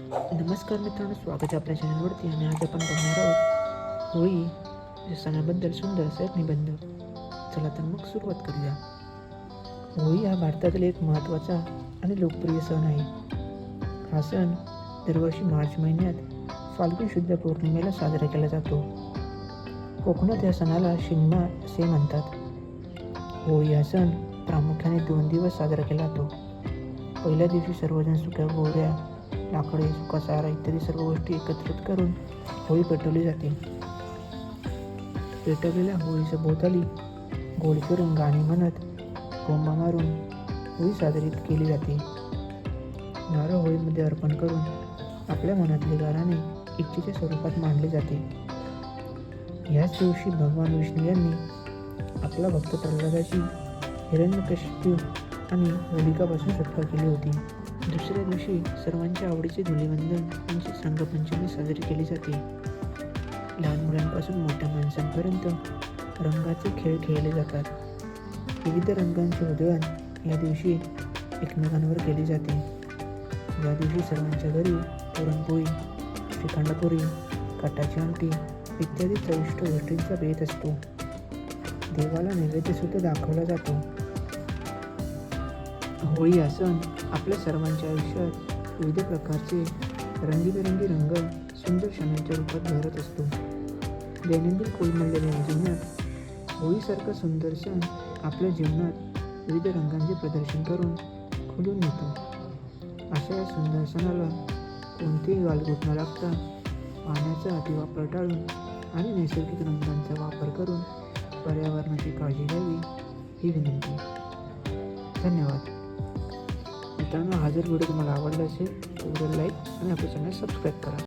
नमस्कार मित्रांनो स्वागत आहे आपल्या चॅनलवरती आणि आज आपण बघणार आहोत होळी सणाबद्दल सुंदर असा एक निबंध. चला तर मग सुरुवात करूया. होळी हा भारतातील एक महत्त्वाचा आणि लोकप्रिय सण आहे. हा सण दरवर्षी मार्च महिन्यात फाल्गुन शुद्ध पौर्णिमेला साजरा केला जातो. कोकणात या सणाला शिमगा असे म्हणतात. होळी हा सण प्रामुख्याने दोन दिवस साजरा केला जातो. पहिल्या दिवशी सर्वजण सुक्या गोऱ्या लाकडे सुका चारा इत्यादी सर्व गोष्टी एकत्रित करून होळी पेटवली जाते. पेटवलेल्या होळीच्या भोवताली गोल फिरून गाणी म्हणत कोंबा मारून होळी साजरी केली जाते. नारळ होळीमध्ये अर्पण करून आपल्या मनातले गाराने इच्छेच्या स्वरूपात मांडले जाते. याच दिवशी भगवान विष्णू यांनी आपला भक्त प्रल्हादाची हिरण्यकशिपू आणि होलिकापासून सुटका केली होती. दुसऱ्या दिवशी सर्वांच्या आवडीचे धुलीवंदन म्हणजे रंगपंचमी साजरी केली जाते. लहान मुलांपासून मोठ्या माणसांपर्यंत रंगाचे खेळ खेळले जातात. विविध रंगांचे उधळण या दिवशी एकमेकांवर केली जाते. या दिवशी सर्वांच्या घरी पुरणपोळी श्रीखंडपुरी काटाची आमटी इत्यादी चविष्ट गोष्टींचा बेत असतो. देवाला नैवेद्यसुद्धा दाखवला जातो. होळी हा सण आपल्या सर्वांच्या आयुष्यात विविध प्रकारचे रंगीबेरंगी रंग सुंदर क्षणांच्या रूपात भरत असतो. दैनंदिन कोलमडलेल्या जीवनात होळीसारखा सुंदर सण आपल्या जीवनात विविध रंगांचे प्रदर्शन करून खुलून येतो. अशा या सुंदर सणाला कोणतेही गालबोट न लागता पाण्याचा अतिवापर टाळून आणि नैसर्गिक रंगांचा वापर करून पर्यावरणाची काळजी घ्यावी ही विनंती. धन्यवाद. मित्रांनो हा जर व्हिडिओ तुम्हाला आवडला असेल तर व्हिडिओ लाईक आणि आपल्या चॅनल सबस्क्राईब करा.